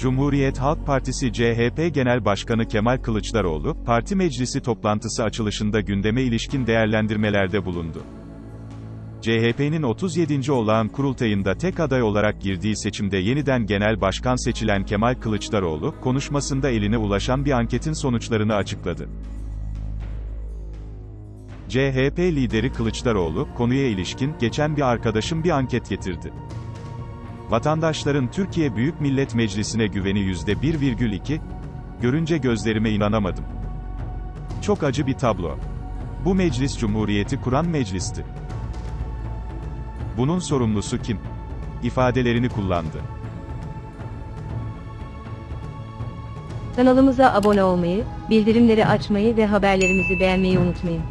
Cumhuriyet Halk Partisi CHP Genel Başkanı Kemal Kılıçdaroğlu, parti meclisi toplantısı açılışında gündeme ilişkin değerlendirmelerde bulundu. CHP'nin 37. olağan kurultayında tek aday olarak girdiği seçimde yeniden genel başkan seçilen Kemal Kılıçdaroğlu, konuşmasında eline ulaşan bir anketin sonuçlarını açıkladı. CHP lideri Kılıçdaroğlu, konuya ilişkin, geçen bir arkadaşım bir anket getirdi. Vatandaşların Türkiye Büyük Millet Meclisi'ne güveni %1,2, görünce gözlerime inanamadım. Çok acı bir tablo. Bu meclis Cumhuriyeti kuran meclisti. Bunun sorumlusu kim? ifadelerini kullandı. Kanalımıza abone olmayı, bildirimleri açmayı ve haberlerimizi beğenmeyi unutmayın.